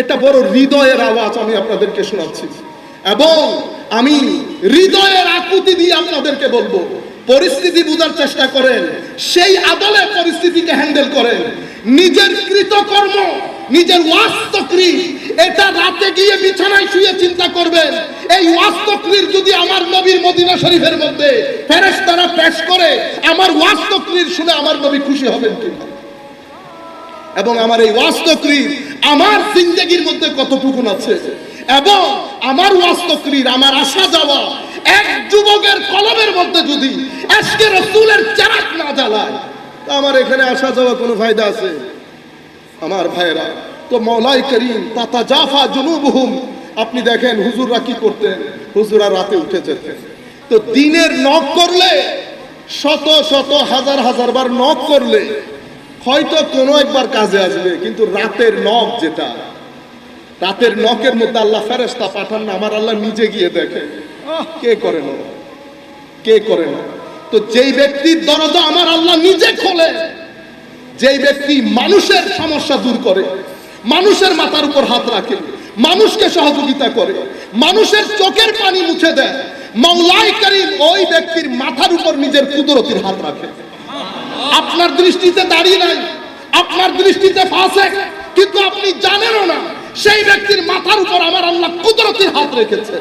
এটা বড় হৃদয়ের আওয়াজ আমি আপনাদেরকে শোনাচ্ছি। এবং আমি হৃদয়ের আকুতি দিয়ে আপনাদেরকে বলব, পরিস্থিতি বোঝার চেষ্টা করেন, সেই আদলে পরিস্থিতিকে হ্যান্ডেল করেন। নিজের কৃতকর্ম, নিজের ওয়াস্তক্রি, এটা রাতে গিয়ে বিছানায় শুয়ে চিন্তা করবেন। এই ওয়াস্তক্রির যদি আমার নবীর মদিনা শরীফের মধ্যে ফেরেশতারা পেশ করে, আমার ওয়াস্তক্রির শুনে আমার নবী খুশি হবেন কিনা? এবং আমার এই ওয়াস্তক্রির আমার জিন্দগির মধ্যে কতটুকুন আছে? এবং আমার ওয়াস্তক্রির, আমার আসা যাওয়া এক যুবকের কলমের মধ্যে যদি আজকে রসুলের চারাক না জ্বালায়, তা আমার এখানে আসা যাওয়া কোনো ফায়দা আছে? আমার ভাইয়েরা, তো মৌলাই করিম, তাতা জাফা জুনুবহুম, আপনি দেখেন হুজুররা কি করতেন? হুজুরা রাতে উঠে যেতেন। তো দিনের নখ করলে, শত শত হাজার হাজার বার নখ করলে হয়তো কোনো একবার কাজে আসবে, কিন্তু রাতের নখ যেটা, রাতের নখের মধ্যে আল্লাহ ফেরেস্তা পাঠান না, আমার আল্লাহ নিজে গিয়ে দেখে কে করে না? কে করে না? তো যেই ব্যক্তির দরজা আমার আল্লাহ নিজে খোলে, যেই ব্যক্তি মানুষের সমস্যা দূর করে, মানুষের মাথার উপর হাত রাখে, মানুষকে সহযোগিতা করে, মানুষের চোখের পানি মুছে দেয় মৌলাই করিম ওই ব্যক্তির মাথার উপর নিজের কুদরতির হাত রাখে। আপনার দৃষ্টিতে দাঁড়িয়ে নাই, আপনার দৃষ্টিতে ফাঁসে, কিন্তু আপনি জানেনও না, সেই ব্যক্তির মাথার উপর আমার আল্লাহ কুদরতির হাত রেখেছে।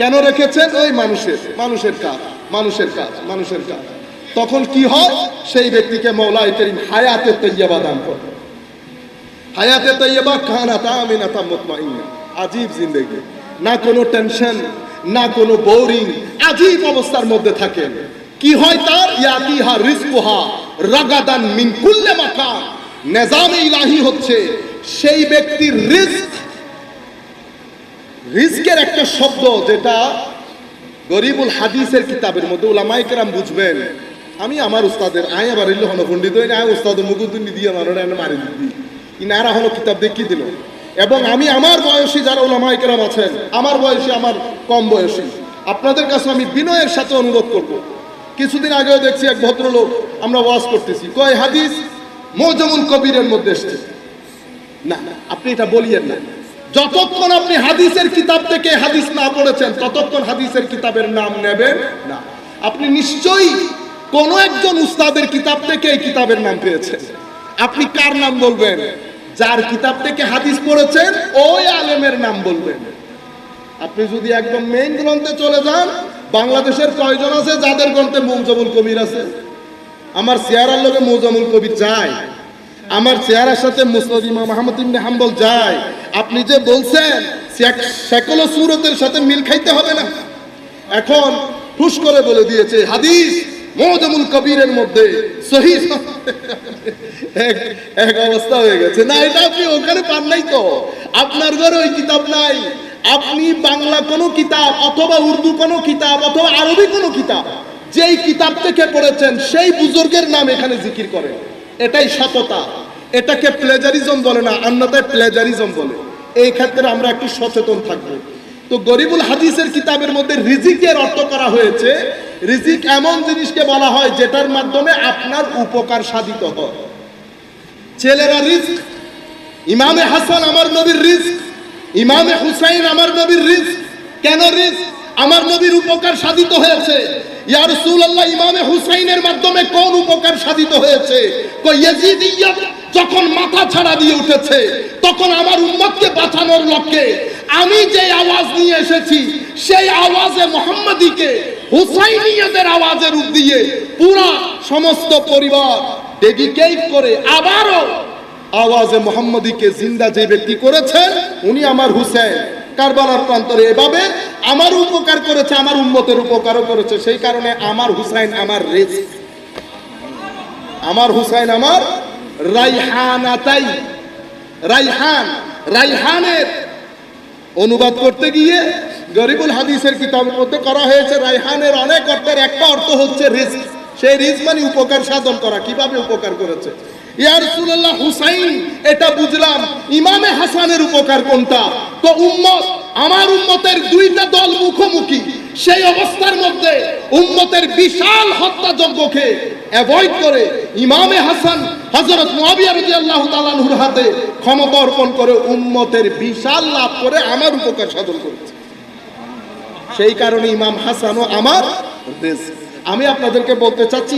কেন রেখেছেন? ওই মানুষের মানুষের কাজ মানুষের কাজ মানুষের কাজ। তখন কি হয়? সেই ব্যক্তিকে মৌলাই করিম হায়াতে তৈয়বা দান করে হায়াতে তৈয়বা খানা তা আমিনা তা আজীব জিন্দেগি। না কোনো টেনশন, না কোনো বোরিং, আজীব অবস্থার মধ্যে থাকেন। কি হয় তার? ইয়াতিহা রিজকুহা রাগাদান মিন কুল্লে মাকান। নিজামে ইলাহি হচ্ছে সেই ব্যক্তির রিস্ক রিস্কের একটা শব্দ যেটা গরিবুল হাদিসের কিতাবের মধ্যে উলামাই কেরাম বুঝবেন। আমি আমার উস্তাদের আয় আবার এলে হলো পণ্ডিত হইনি আয় উস্তাদের মুগুদ্দিন দিয়ে মানুষ এনে মারি দিবি। ইনারা হলো কিতাব দেখিয়ে দিল? এবং আমি আমার বয়সী যারা ওলামাই কেরাম আছেন, আমার বয়সী, আমার কম বয়সী, আপনাদের কাছে আমি বিনয়ের সাথে অনুরোধ করব। কিছুদিন আগেও দেখছি এক ভদ্রলোক আমরা ওয়াজ করতেছি। কয়, হাদিস? মৌজমুল কবিরের মধ্যে এসছে। না, আপনি এটা বলিয়েন না। যতক্ষণ আপনি হাদিসের কিতাব থেকে হাদিস না পড়েছেন, ততক্ষণ হাদিসের কিতাবের নাম নেবেন না। আপনি নিশ্চয়ই কোন একজন উস্তাদের কিতাব থেকে এই কিতাবের নাম পেয়েছেন। আপনি কার নাম বলবেন? যার কিতাব থেকে হাদিস পড়েছেন, ওই আলেমের নাম বলবেন। আপনি যদি একদম মেইন গ্রন্থে চলে যান বাংলাদেশের কয়জন আছে যাদের গ্রন্থে মৌজমুল কবির আছে? আমার চেয়ারার লোকে মৌজামুল কবির যায়। আমার চেহারার সাথে মুসনদ ইমাম আহমদ ইবনে হাম্বল যায়। আপনি যে বলছেন সেকল সুরতের সাথে মিল খাইতে হবে না। এখন ঠুস করে বলে দিয়েছে, হাদিস মৌজামুল কবিরের মধ্যে সহি এক অবস্থা হয়ে গেছে। না, এটা আপনি ওখানে পান নাই তো। আপনার ঘরে ওই কিতাব নাই। আপনি বাংলা কোনো কিতাব অথবা উর্দু কোনো কিতাব অথবা আরবি কোনো কিতাব, যেই কিতাব থেকে পড়েছেন, সেই বুজুর্গের নাম এখানে জিকির করেন। এটাই সততা। এটাকে প্লেজারিজম বলে না, অন্যথায় প্লেজারিজম বলে। এই ক্ষেত্রে আমরা একটু সচেতন থাকব। তো গরিবুল হাদিসের কিতাবের মধ্যে রিজিকের অর্থ করা হয়েছে। রিজিক এমন জিনিসকে বলা হয় যেটার মাধ্যমে আপনার উপকার সাধিত হয়। ছেলেরা রিস্ক ইমামে হাসান আমার নবীর রিস্ক ইমামে হুসাইন আমার নবীর রিস্ক কেন রিস্ক আমার নবীর উপকার সাধিত হয়েছে। ইয়া ইমামে হুসাইনের মাধ্যমে কোন উপকার সাধিত হয়েছে? যখন মাথা ছাড়া দিয়ে উঠেছে, তখন আমার বাঁচানোর লক্ষ্যে আমি যে আওয়াজ নিয়ে এসেছি, সেই আওয়াজে মোহাম্মদীকে হুসাইনিয়তের আওয়াজে রূপ দিয়ে পুরা সমস্ত পরিবার ডেডিকেট করে আবারও আওয়াজে মোহাম্মদীকে জিন্দা যে ব্যক্তি করেছেন উনি আমার হুসেন। কারবালার প্রান্তরে। এভাবে আমার উপকার করেছে, আমার উম্মতের উপকারও করেছে। সেই কারণে আমার হুসাইন আমার রেস আমার হুসাইন আমার রাইহানাতাই। রাইহান, রাইহানের অনুবাদ করতে গিয়ে গরিবুল হাদিসের কিতাবের মধ্যে করা হয়েছে, রাইহানের অনেক অর্থের একটা অর্থ হচ্ছে রিস্ক। সেই রিস্ক মানে উপকার সাধন করা। কীভাবে উপকার করেছে? ইয়ার সুল্লাহ হুসাইন, এটা বুঝলাম, ইমামে হাসানের উপকার কোনটা? তো উম্মত, আমার উম্মতের দুইটা দল মুখোমুখি, সেই অবস্থার মধ্যে উম্মতের বিশাল হত্যাযজ্ঞকে অ্যাভয়েড করে ইমামে হাসান তাআলার হাতে ক্ষমতা অর্পণ করে উম্মতের বিশাল লাভ করে আমার উপকার সাধন করেছে। সেই কারণে ইমাম হাসানও আমার। আমি আপনাদেরকে বলতে চাচ্ছি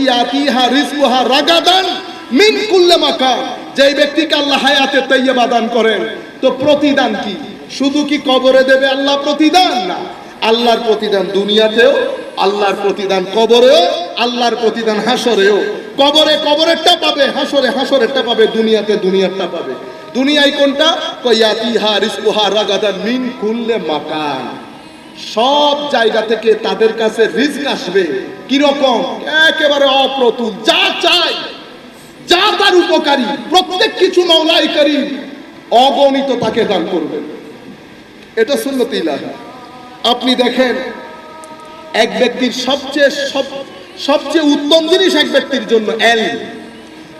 রাগাদান? মিন কুল্লি মাকান যেই ব্যক্তিকে আল্লাহ হায়াতে তাইয়্যিবা দান করেন, তো প্রতিদান কি? শুধু কি কবরে দেবে আল্লাহ প্রতিদান? না। আল্লাহর প্রতিদান দুনিয়াতেও, আল্লাহর প্রতিদান কবরেও, আল্লাহর প্রতিদান হাসরেও কবরে কবরেরটা পাবে হাসরে হাসরেরটা পাবে, দুনিয়াতে দুনিয়ারটা পাবে। দুনিয়ায় কোনটা? কয়াতিহা রিজকুহা রাগাদান মিন কুল্লি মাকান সব জায়গা থেকে তাদের কাছে রিস্ক আসবে। কীরকম? একেবারে অপ্রতুল। যা চাই যা তার উপকারী, প্রত্যেক কিছু মাওলাই করি অগণিত তাকে দান করবে এটা সুন্নতি আপনি দেখেন, এক ব্যক্তির সবচেয়ে সব, সবচেয়ে উত্তম জিনিস এক ব্যক্তির জন্য এল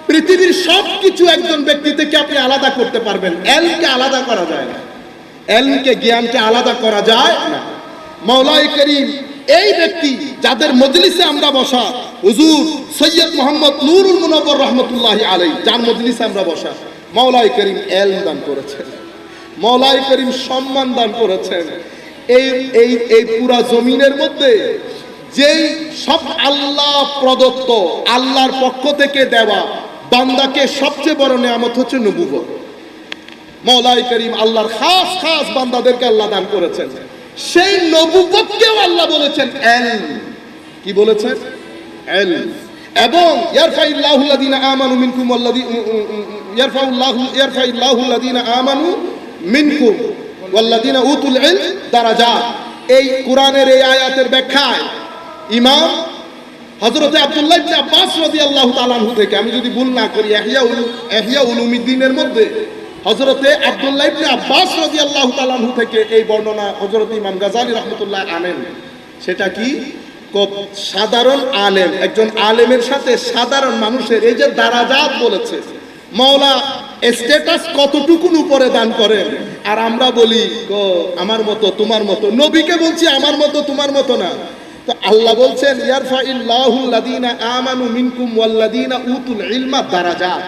পৃথিবীর সব কিছু একজন ব্যক্তি থেকে আপনি আলাদা করতে পারবেন। এলকে আলাদা করা যায় না। এলকে জ্ঞানকে আলাদা করা যায় না। মাওলাই করিম এই ব্যক্তি যাদের মজলিসে আমরা বসা, হুজুর সৈয়দ মোহাম্মদ নুরুল মুনব্বর রহমতুল্লাহ আলাই যার মজলিসে আমরা বসা মাওলাই করিম এল দান করেছেন মাওলাই করিম সম্মান দান করেছেন। এই এই এই পুরা জমিনের মধ্যে যেই সব আল্লাহ প্রদত্ত, আল্লাহর পক্ষ থেকে দেওয়া বান্দাকে সবচেয়ে বড় নিয়ামত হচ্ছে নবুবত মৌলাই করিম আল্লাহর খাস খাস বান্দাদেরকে আল্লাহ দান করেছেন। সেই নবুবতকেও আল্লাহ বলেছেন, এল। কি বলেছেন? এল। এবং ইয়ারফাইল্লাহুল্লাযিনা আমানু মিনকুম ওয়াল্লাযী ইয়ারফাউল্লাহু ইয়ারফাইল্লাহুল্লাযিনা আমানু মিনকুম ওয়াল্লাযিনা উতুল ইলম দারাজাত এই কোরআনের এই আয়াতের ব্যাখ্যায় ইমাম হযরতে আব্দুল্লাহ ইবনে আব্বাস রাদিয়াল্লাহু তাআলা থেকে, আমি যদি ভুল না করি ইহয়া উলুমিদ্দিনের মধ্যে হযরতে আব্দুল্লাহ ইবনে আব্বাস রাদিয়াল্লাহু তাআলা আনহু থেকে এই বর্ণনা হযরত ইমাম গাজালি রাহমাতুল্লাহ আনেন সেটা কি? সাধারণ আলেম, একজন আলেমের সাথে সাধারণ মানুষের এই যে দারাজাত বলেছে, মাওলা স্ট্যাটাস কতটুকুন উপরে দান করেন? আর আমরা বলি আমার মতো, তোমার মতো, নবীকে বলছি আমার মতো, তোমার মতো না। তো আল্লাহ বলছেন ইয়ারফা ইল্লাহুল লাদিনা আমানু মিনকুম ওয়াল্লাদিনা উতুল ইলমা দারাজাত।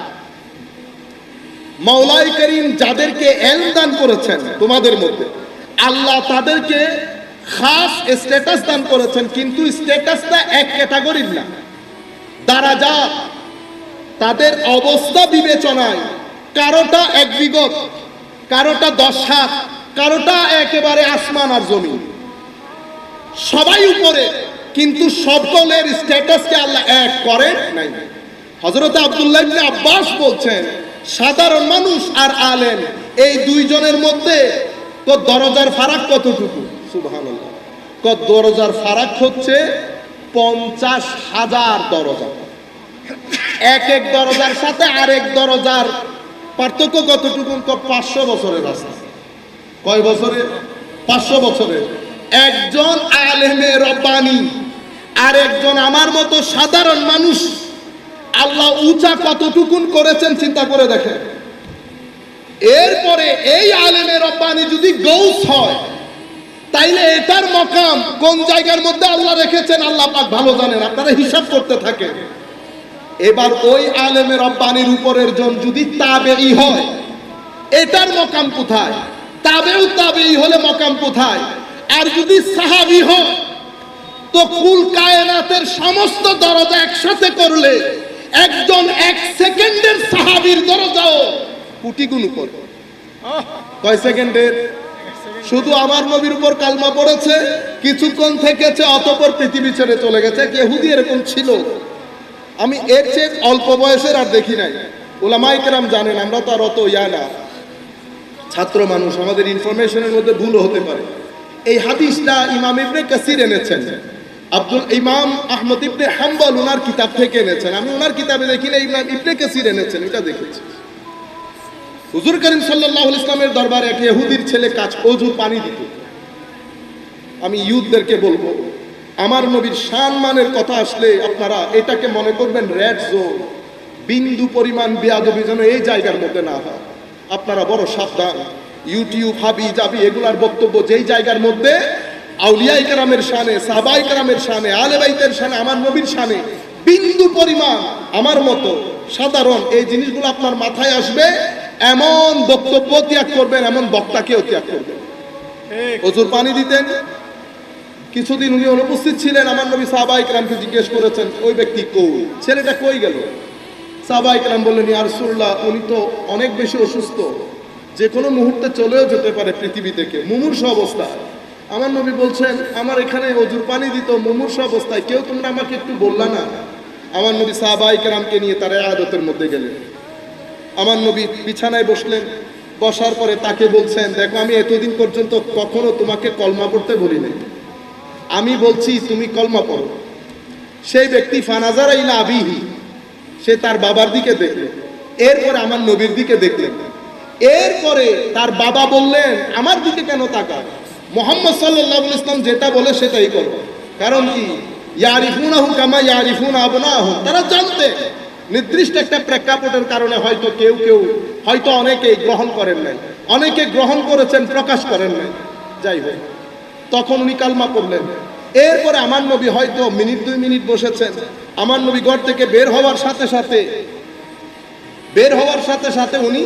মাওলাই করিম যাদেরকে এল দান করেছেন তোমাদের মধ্যে, আল্লাহ তাদেরকে খাস স্ট্যাটাস দান করেছেন, কিন্তু স্ট্যাটাসটা এক ক্যাটাগরির না। দারাজাত তাদের অবস্থা বিবেচনায়, কারোটা এক বিগত, কারোটা দশ হাত, কারোটা একেবারে আসমান আর জমি সবাই উপরে, কিন্তু সকলের স্ট্যাটাসকে আল্লাহ এক করে নাই। হজরত আব্দুল্লাহ আব্বাস বলছেন সাধারণ মানুষ আর আলেম এই দুইজনের মধ্যে তো দরজার ফারাক কতটুকু? সুবহানাল্লাহ। কত দরজার ফারাক হচ্ছে পঞ্চাশ হাজার দরজা। এক এক দরজার সাথে আরেক দরজার পার্থক্য কতটুকু? পাঁচশো বছরের রাস্তা। কয় বছরে? পাঁচশো বছরে। একজন আলেমে রব্বানি আর একজন আমার মতো সাধারণ মানুষ আল্লাহ উঁচা কতটুকুন করেছেন চিন্তা করে দেখেন। এরপরে এই আলেমে রব্বানি যদি গৌস হয়, তাইলে এটার মকাম কোন জায়গার মধ্যে আল্লাহ রেখেছেন, আল্লাহ পাক ভালো জানেন, আপনারা হিসাব করতে থাকেন। এবার ওই আলেমের রব্বানির উপরের জন যদি তাবেই হয়, এটার মকাম কোথায়? তাবেও তাবেই হলে মকাম কোথায়? আর যদি সাহাবি হয়, তো কুল কায়নাতের সমস্ত দরজা একসাথে করলে একজন এক সেকেন্ডের সাহাবীর দরজাও কোটি গুণ উপর। কয় সেকেন্ডের? শুধু আমার নবীর উপর কালমা পড়েছে, কিছুক্ষণ থেকেছে, অতপর পৃথিবী ছেড়ে চলে গেছে। কেহুদি এরকম ছিল। আমি এর চেয়ে অল্প বয়সের আর দেখি নাই। ওলামাই কেরাম জানেন, আমরা তো আর অত ইয়া না। ছাত্র মানুষ, আমাদের ইনফরমেশনের মধ্যে ভুলও হতে পারে। এই হাদিসটা ইমাম ইবনে কাসির এনেছেন। আব্দুল ইমাম আহমদ ইবনে হাম্বল ওনার কিতাব থেকে এনেছেন। আমি ওনার কিতাবে দেখি না ইমাম ইবনে কাসির এনেছেন, এটা দেখেছি। হুজুর করিম আলাইহি ইসলামের দরবারে এক ইহুদির ছেলে কাজ অজু পানি দিত। আমি ইউথদেরকে বলব, আমার নবীর সম্মানের কথা আসলে আপনারা এটাকে মনে করবেন রেড জোন বিন্দু পরিমাণ বেয়াদবি যেন এই জায়গার মধ্যে না হয়। আপনারা বড় সাবধান। ইউটিউব হাবি জাবি এগুলার বক্তব্য যেই জায়গার মধ্যে আউলিয়া ইকরামের শানে সাহাবা ইকরামের শানে আলে বাইতের শানে আমার নবীর শানে বিন্দু পরিমাণ আমার মতো সাধারণ এই জিনিসগুলো আপনার মাথায় আসবে এমন বক্তব্য ত্যাগ করবেন এমন বক্তাকেও ত্যাগ করবেন। প্রচুর পানি দিতেন। কিছুদিন উনি অনুপস্থিত ছিলেন আমার নবী সাহাবা ইকরামকে জিজ্ঞেস করেছেন ওই ব্যক্তি কই? ছেলেটা কই গেল? সাহাবা ইকরাম বললেন ইয়ারসুল্লাহ উনি তো অনেক বেশি অসুস্থ। যে কোনো মুহূর্তে চলেও যেতে পারে পৃথিবী থেকে। মুমূর্ষ অবস্থায়। আমার নবী বলছেন, আমার এখানে অজুর পানি দিত, মুমূর্ষ অবস্থায়। কেউ তোমরা আমাকে একটু বললা না? আমার নবী সাহাবা ইকরামকে নিয়ে তারা আদতের মধ্যে গেলেন। আমার নবী বিছানায় বসলেন, বসার পরে তাকে বলছেন, দেখো, আমি এতদিন পর্যন্ত কখনো তোমাকে কলমা পড়তে বলি নাই। আমি বলছি, তুমি কলমা পড়ো। সেই ব্যক্তি ফানাজার ইলা আবিহি, সে তার বাবার দিকে দেখলেন এরপরে আমার নবীর দিকে দেখলেন। এরপরে তার বাবা বললেন, আমার দিকে কেন তাকা মোহাম্মদ সাল্লাহ ইসলাম যেটা বলে সেটাই করো। কারণ কি? ইয়ারিফুন আহু কামা ইয়ারিফুন আবনা আহু তারা জানতে, নির্দিষ্ট একটা প্রেক্ষাপটের কারণে হয়তো কেউ কেউ, হয়তো অনেকে গ্রহণ করেন নাই। অনেকে গ্রহণ করেছেন, প্রকাশ করেন নাই। যাই হোক, তখন উনি কালমা করলেন এরপরে আমার নবী হয়তো মিনিট দুই মিনিট বসেছেন। আমার নবী ঘর থেকে বের হওয়ার সাথে সাথে, বের হওয়ার সাথে সাথে উনি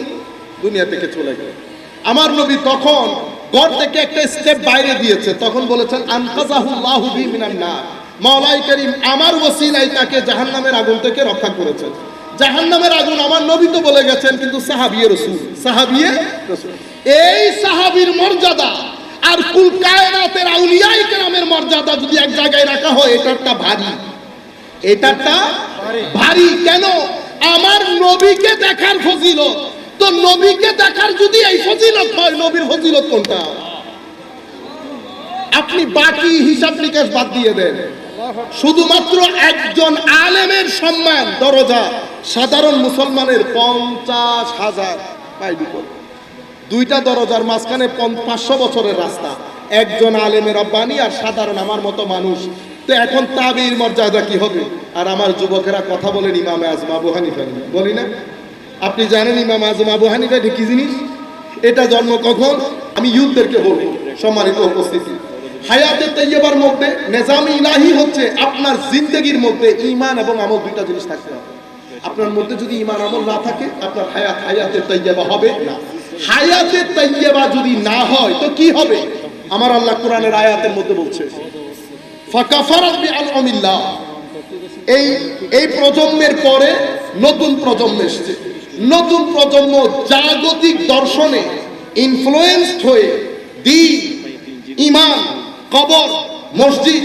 দুনিয়া থেকে চলে গেলেন। আমার নবী তখন ঘর থেকে একটা স্টেপ বাইরে দিয়েছে। তখন বলেছেন আনকাজাহুল্লাহু বি মিনান নার। মাওলাই করিম আমার ওসিলাই তাকে জাহান্নামের আগুন থেকে রক্ষা করেছেন। জাহান্নামের আগুন আমার নবী তো বলে গেছেন কিন্তু সাহাবিয়ে রসুল। সাহাবিয়ে এই সাহাবীর মর্যাদা আর কুল কায়নাতের আউলিয়াই কেরামের মর্যাদা যদি এক জায়গায় রাখা হয় এটারটা ভারী। এটারটা ভারী। কেন? আমার নবীকে দেখার ফজিলত। তো নবীকে দেখার যদি এই ফজিলত হয়, নবীর ফজিলত কোনটা? আপনি বাকি হিসাব নিকাশ বাদ দিয়ে দেন। শুধুমাত্র একজন আলেমের সম্মান, দরজা, সাধারণ মুসলমানের পঞ্চাশ হাজার দুইটা দরজার মাঝখানে পাঁচশো বছরের রাস্তা। একজন আলেমের রব্বানি আর সাধারণ আমার মতো মানুষ। তো এখন তাবির মর্যাদা কি হবে? আর আমার যুবকেরা কথা বলেন ইমামে আজম আবু হানিফা। বলি না? আপনি জানেন ইমাম আজম আবু হানিফা এটা কি জিনিস? এটা জন্ম কখন? আমি ইউথদেরকে বলব সম্মানিত উপস্থিতি। হায়াতে তৈয়বার মধ্যে নেজামি ইলাহি হচ্ছে আপনার জিন্দগির মধ্যে ইমান এবং আমল দুইটা জিনিস থাকতে হবে। আপনার মধ্যে যদি ইমান আমল না থাকে, আপনার হায়াত হায়াতে তৈয়বা হবে না। হায়াতে তৈয়বা যদি না হয়, তো কি হবে? আমার আল্লাহ কোরআনের আয়াতের মধ্যে বলছে এই এই প্রজন্মের পরে নতুন প্রজন্ম এসছে। নতুন প্রজন্ম জাগতিক দর্শনে ইনফ্লুয়েন্সড হয়ে দিন ইমান কবর, মসজিদ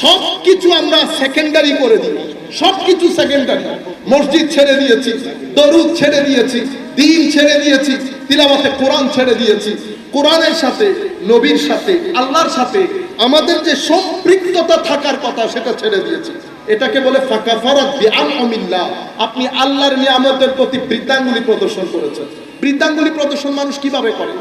সব কিছু আমরা সেকেন্ডারি করে দিই। সব কিছু সেকেন্ডারি মসজিদ ছেড়ে দিয়েছি, দরুদ ছেড়ে দিয়েছি, দিন ছেড়ে দিয়েছি তিলাবাতে কোরআন ছেড়ে দিয়েছি। কোরআনের সাথে, নবীর সাথে, আল্লাহর সাথে আমাদের যে সম্পৃক্ততা থাকার কথা সেটা ছেড়ে দিয়েছি। এটাকে বলে ফাঁকা ফরাত আপনি আল্লাহর নিয়ামতের প্রতি বৃদ্ধাঙ্গুলি প্রদর্শন করেছেন। বৃদ্ধাঙ্গুলি প্রদর্শন মানুষ কীভাবে করে?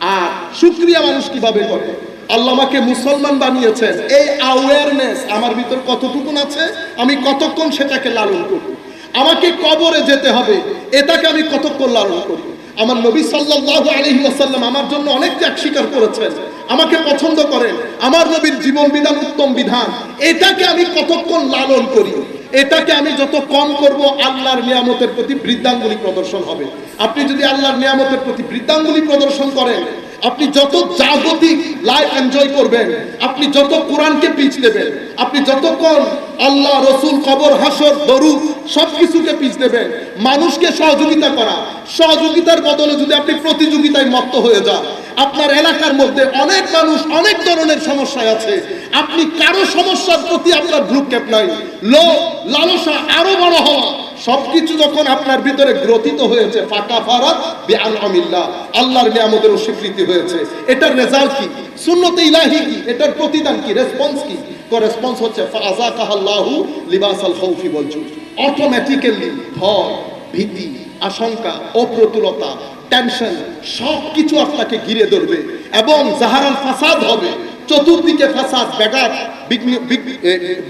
আর শুক্রিয়া মানুষ কীভাবে করে? আল্লাহ আমাকে মুসলমান বানিয়েছেন। এই অ্যাওয়ারনেস আমার ভিতর কতটুকুন আছে? আমি কতক্ষণ সেটাকে লালন করব? আমাকে কবরে যেতে হবে। এটাকে আমি কতক্ষণ লালন করি? আমার নবী সাল্লাল্লাহু আলাইহি ওয়াসাল্লাম আমার জন্য অনেক ত্যাগ স্বীকার করেছেন। আমাকে পছন্দ করেন। আমার নবীর জীবন বিধান উত্তম বিধান। এটাকে আমি কতক্ষণ লালন করি? এটাকে আমি যত কম করব, আল্লাহর নিয়ামতের প্রতি বৃদ্ধাঙ্গুলি প্রদর্শন হবে। আপনি যদি আল্লাহর নিয়ামতের প্রতি বৃদ্ধাঙ্গুলি প্রদর্শন করেন, আপনি যত জাগতিক লাইফ এনজয় করবেন, আপনি যত কোরআনকে পিছ দেবেন, আপনি যতক্ষণ আল্লাহ, রসুল খবর হাসর দরুদ সব কিছুকে পিছ দেবেন, মানুষকে সহযোগিতা করা, সহযোগিতার বদলে যদি আপনি প্রতিযোগিতায় মত্ত হয়ে যান আপনার এলাকার মধ্যে অনেক মানুষ অনেক ধরনের সমস্যায় আছে। আপনি কারও সমস্যার প্রতি আপনার ভ্রুক্ষেপ নাই। লোভ, লালসা আরও বড় হওয়া, সবকিছু যখন আপনার ভিতরে গ্রথিত হয়েছে, ফাঁকা ফারাত বিআনআমিল্লাহ, আল্লাহর নিয়ামতের স্বীকৃতি হয়েছে। এটার রেজাল্ট কি? সুন্নতে ইলাহি কি? এটার প্রতিদান কি? রেসপন্স কি? রেসপন্স হচ্ছে ফাযাকাহাল্লাহু লিবাসাল খাউফি ওয়াল অটোমেটিক্যালি ভয়, ভীতি, আশঙ্কা, অপ্রতুলতা টেনশন সব কিছু আপনাকে ঘিরে ধরবে এবং জাহারাল ফাসাদ হবে। চতুর্দিকে ফাসাদ, ব্যাঘাত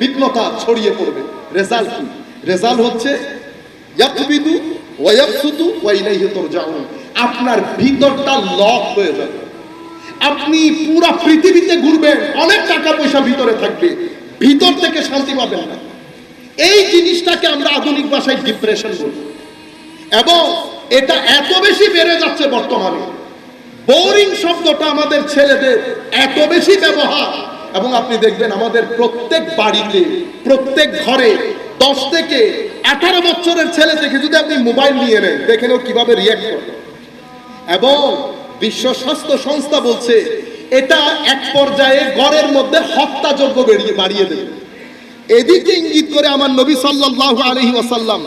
বিঘ্নতা ছড়িয়ে পড়বে। রেজাল্ট কি? রেজাল্ট হচ্ছে আপনার ভিতরটা লক হয়ে যাবে। আপনি পুরা পৃথিবীতে ঘুরবেন, অনেক টাকা পয়সা ভিতরে থাকবে। ভিতর থেকে শান্তি পাবেন না। এই জিনিসটাকে আমরা আধুনিক ভাষায় ডিপ্রেশন বলি। এবং এটা এত বেশি বেড়ে যাচ্ছে বর্তমানে। বোরিং শব্দটা আমাদের ছেলেদের এত বেশি ব্যবহার। এবং আপনি দেখবেন আমাদের প্রত্যেক বাড়িতে, প্রত্যেক ঘরে দশ থেকে আঠারো বছরের ছেলে থেকে যদি আপনি মোবাইল নিয়ে নেন দেখেন ও কীভাবে রিয়াক্ট করে। এবং বিশ্ব স্বাস্থ্য সংস্থা বলছে, এটা এক পর্যায়ে গড়ের মধ্যে হত্যাযোগ্য বেরিয়ে বাড়িয়ে দেবে। এদিকে ইঙ্গিত করে আমার নবী সাল্লাল্লাহু আলাইহি ওয়াসাল্লাম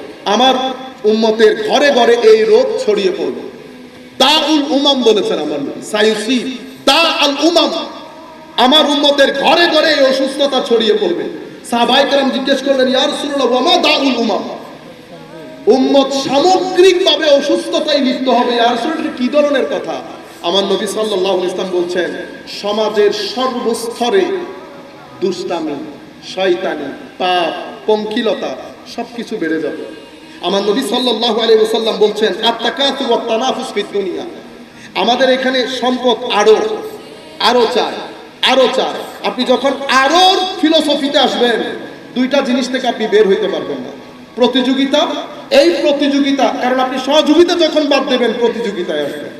আমার উম্মতের ঘরে ঘরে এই রোগ ছড়িয়ে পড়বে তা উল উমাম বলেছেন আমার সাইসি তা আল উমাম, আমার উম্মতের ঘরে ঘরে এই অসুস্থতা ছড়িয়ে পড়বে। সাহবাইকার জিজ্ঞেস করলেন ইয়ার সুরল ওমা দা উল উমাম? উম্মত সামগ্রিকভাবে অসুস্থতায় লিপ্ত হবে। আর কি ধরনের কথা? আমার নবী সাল্লাহ ইসলাম বলছেন, সমাজের সর্বস্তরে দুষ্টামি, শয়তানি, পাপ, পঙ্কিলতা, সবকিছু বেড়ে যাবে। আমার নবী সাল্লাল্লাহু আলাইহি ওয়াসাল্লাম বলছেন ফিদ দুনিয়া। আমাদের এখানে সম্পদ আরও আরও চায় আরও চায় আপনি যখন আরও ফিলোসফিতে আসবেন, দুইটা জিনিস থেকে আপনি বের হইতে পারবেন না। প্রতিযোগিতা, এই প্রতিযোগিতা, কারণ আপনি সহযোগিতা যখন বাদ দেবেন, প্রতিযোগিতায় আসবেন।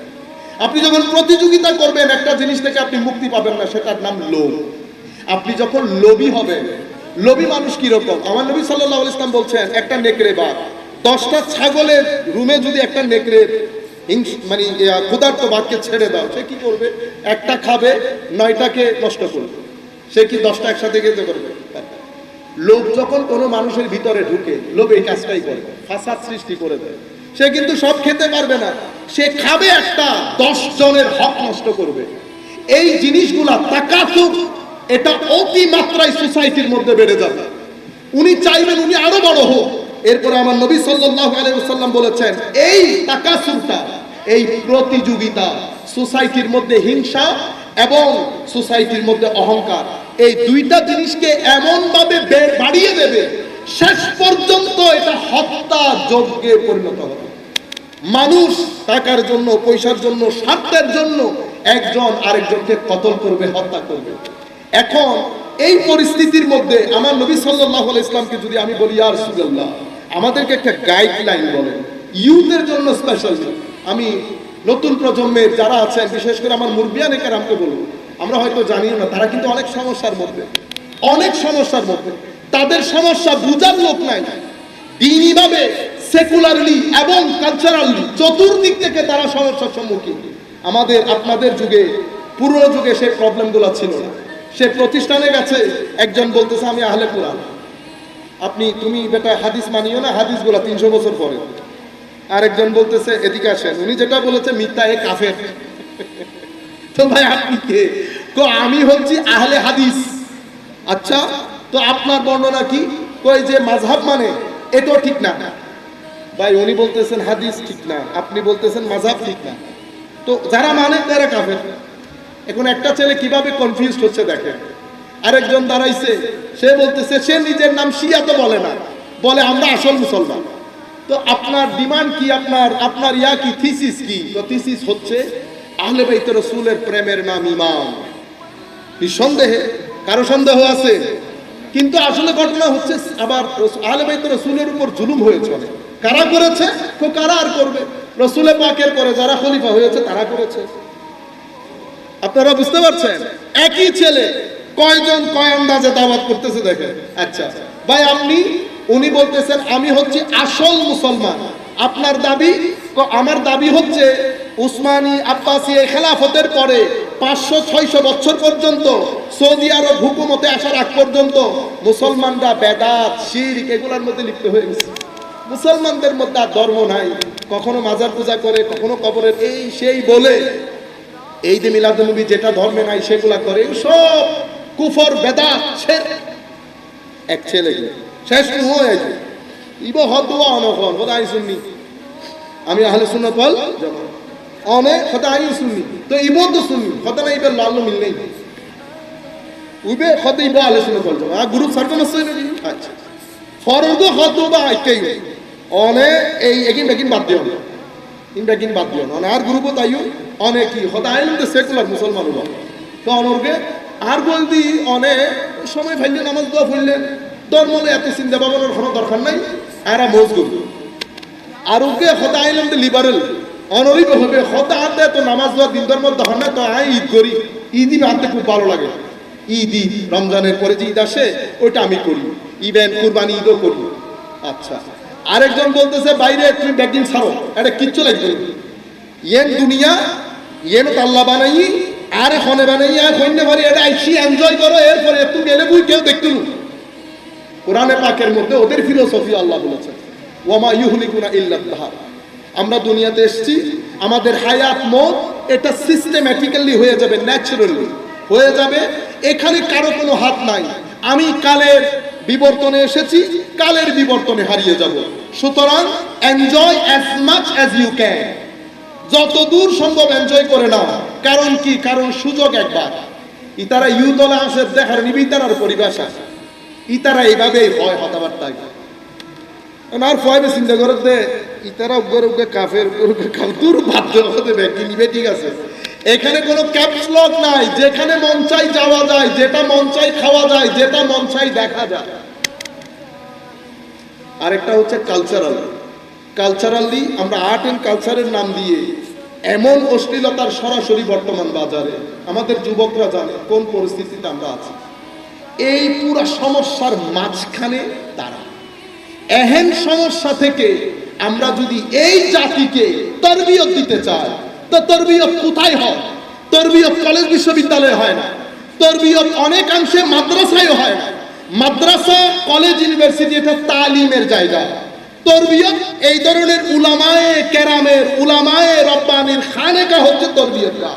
আপনি যখন প্রতিযোগিতা করবেন, একটা জিনিস থেকে আপনি মুক্তি পাবেন না, সেটার নাম লোভ। আপনি যখন লোভী হবেন, লোভী মানুষ কীরকম? আমার নবী সাল্লাহ ইসলাম বলছেন, একটা নেকড়ে বা দশটা ছাগলের রুমে যদি একটা নেকড়ে মানে ক্ষুধার্ত বাঘকে ছেড়ে দাও, সে কি করবে? একটা খাবে, নয়টাকে নষ্ট করবে। সে কি দশটা একসাথে খেতে করবে লোভ যখন কোনো মানুষের ভিতরে ঢুকে, লোভ এই কাজটাই করে, ফাসাদ সৃষ্টি করে দেয়। সে কিন্তু সব খেতে পারবে না। সে খাবে একটা, দশ জনের হক নষ্ট করবে। এই জিনিসগুলা তাকাতুক, এটা অতি মাত্রায় সোসাইটির মধ্যে বেড়ে যাবে। উনি চাইবেন উনি আরও বড় হোক। এরপরে আমার নবী সাল্লাল্লাহু আলাইহি বলেছেন, এই তাকাসুরটা, এই প্রতিযোগিতা সোসাইটির মধ্যে হিংসা এবং সোসাইটির মধ্যে অহংকার, এই দুইটা জিনিসকে এমন ভাবে বাড়িয়ে দেবে, শেষ পর্যন্ত এটা হত্যা যজ্ঞে পরিণত হবে। মানুষ টাকার জন্য, পয়সার জন্য, স্বার্থের জন্য একজন আরেকজনকে কতল করবে, হত্যা করবে। এখন এই পরিস্থিতির মধ্যে আমার নবী আলাইহি ইসলামকে যদি আমি বলি আর সুগাল্লাহ আমাদেরকে একটা গাইডলাইন বলেন। ইউথের জন্য স্পেশাল আমি নতুন প্রজন্মের যারা আছেন, বিশেষ করে আমার মুরবিয়ান আমাকে বলব, আমরা হয়তো জানিও না, তারা কিন্তু অনেক সমস্যার মধ্যে। অনেক সমস্যার মধ্যে। তাদের সমস্যা বুঝার লোক নাই। দিনইভাবে সেকুলারলি এবং কালচারালি চতুর্দিক থেকে তারা সমস্যার সম্মুখীন। আমাদের, আপনাদের যুগে, পুরনো যুগে সেই প্রবলেমগুলো ছিল না। সে প্রতিষ্ঠানে গেছে, একজন বলতেছে, আমি আহলে কোরআন। আপনি, তুমি বেটা হাদিস মানিও না, হাদিসগুলো তিনশো বছর পরে। আরেকজন বলতেছে, এদিকে আসেন। উনি যেটা বলেছে, মিথ্যা এ কাফের। তো ভাই, আপনি কে? তো আমি হচ্ছি আহলে হাদিস। আচ্ছা তো আপনার বর্ণনা কি? কই যে মাযহাব মানে? এটাও ঠিক না। ভাই, উনি বলতেছেন হাদিস ঠিক না। আপনি বলতেছেন মাযহাব ঠিক না। তো যারা মানে তারা কাফের। এখন একটা ছেলে কীভাবে কনফিউজড হচ্ছে, দেখেন। আরেকজন দাঁড়াইছে, সে বলতেছে, সে নিজের নাম শিয়া তো বলে না। বলে, আমরা আসল মুসলমান। তো আপনার ডিমান্ড কি আপনার? আপনার ইয়া কি? থিসিস কি? থিসিস হচ্ছে, আহলে বাইত রসুলের প্রেমের নাম ইমাম। নিঃসন্দেহে, কারও সন্দেহ আছে? কিন্তু আসলে ঘটনা হচ্ছে, আবার আহলে বাইত রসুলের উপর জুলুম হয়েছে। কারা করেছে? তো কারা আর করবে? রসুলে পাকের পরে যারা খলিফা হয়েছে, তারা করেছে। আপনারা বুঝতে পারছেন? একই ছেলে কয়জন কয় আন্দাজে দাওয়াত করতেছে দেখে? আচ্ছা ভাই, আপনি, উনি বলতেছেন, আমি হচ্ছে আসল মুসলমান। আপনার দাবি আমার দাবি হচ্ছে, উসমানী আব্বাসী খেলাফতের পরে পাঁচশো, ছয়শো বছর পর্যন্ত সৌদি আরব হুকুমতে আসার আগ পর্যন্ত মুসলমানরা বেদাত, শিরক এগুলোর মধ্যে লিপ্ত হয়ে গেছে। মুসলমানদের মধ্যে আর ধর্ম নাই। কখনো মাজার পূজা করে, কখনো কবরের এই সেই বলে, এই যে মিলাদুলনবী যেটা ধর্মে নাই সেগুলা করে সব কুফর, বেদা এক ছেলে শেষ হয়ে আছে ইব হদুয়া অনখন হদাই শুননি আমি আহলে ওয়াল জামাত। অনে হদাই শুননি তো ইবো তো শুননি হদা না ইবে লাল মিল নেই। উবে হদ ইবো আহলে সুন্নাত ওয়াল জামাত। গ্রুপ সার্কেল আছে আচ্ছা। ফরদ হদ বা অনে এই একিন বেকিন বাদ দিও ইন বেকিন বাদ দিও না। আর গ্রুপও তাইও। অনে কি? হদাই আইলে সেকুলার মুসলমান তো অনর্গে আর বলদি অনেক সময় ফাইলে, নামাজ দোয়া ফুললেন ধর্মলে এত চিন্তা ভাবনার কোনো দরকার নাই? এরা মোজ করবে আর ওকে হতা আইলাম যে লিবারেল অনরিব হবে হতা আনতে তো নামাজ দোয়া দিন ধর্ম দরকার নাই, তো আই ঈদ করি। ঈদই আনতে খুব ভালো লাগে। ঈদ ঈদ রমজানের পরে যে ঈদ আসে, ওইটা আমি করি। ইভেন কুরবানি ঈদও করি। আচ্ছা আরেকজন বলতেছে, বাইরে তুমি ব্যাগিং ছাড়ো, এটা কিচ্ছু লাগবে। ইয়েন দুনিয়া, ইয়েন তাল্লা বানাই আর হনে বানাই আর হইনে পারি এটা আইসি এনজয় করো, এরপরে একটু গেলে বুই কেউ দেখতে কোরআনে পাকের মধ্যে ওদের ফিলোসফি আল্লাহ বলেছেন, ওয়ামা ইউহলিকুনা ইল্লা দাহার আমরা দুনিয়াতে এসেছি, আমাদের হায়াত, মত, এটা সিস্টেম্যাটিক্যালি হয়ে যাবে ন্যাচারালি হয়ে যাবে। এখানে কারও কোনো হাত নাই। আমি কালের বিবর্তনে এসেছি, কালের বিবর্তনে হারিয়ে যাব। সুতরাং enjoy as much as you can যত দূর সম্ভব এনজয় করে নাও। কারণ কি? কারণ সুযোগ একবার। ইতারা ইউতলা আসে, দেখার নিবি তারার পরিবেশ আছে। ইতারা এইভাবেই হয় কথাবার্তায়। আর ফয়বে চিন্তা করে ইতারা উগ্র উগ্র কাফের উগ্র উগ্র কাফের বাধ্য হতে ব্যক্তি নিবে, ঠিক আছে। এখানে কোনো ক্যাপসলক নাই, যেখানে মন চাই যাওয়া যায়, যেটা মন চাই খাওয়া যায়, যেটা মন চাই দেখা যায়। আরেকটা হচ্ছে কালচারাল কালচারালি আমরা আর্ট অ্যান্ড কালচারের নাম দিয়ে এমন অশ্লীলতার সরাসরি বর্তমান বাজারে আমাদের যুবকরা জানে কোন পরিস্থিতিতে আমরা আছি। এই পুরা সমস্যার মাঝখানে তারা। এহেন সমস্যা থেকে আমরা যদি এই জাতিকে তরবিয়ত দিতে চাই, তো তরবিয়ত কোথায় হয়? তরবিয়ত কলেজ বিশ্ববিদ্যালয়ে হয় না। তরবিয়ত অনেকাংশে মাদ্রাসায় হয় না। মাদ্রাসা, কলেজ, ইউনিভার্সিটি এটা তালিমের জায়গা। তরবিয়ত এই ধরনের উলামায়ে কেরামের উলামায়ে রব্বানির খানেকা হচ্ছে তরবিয়তরা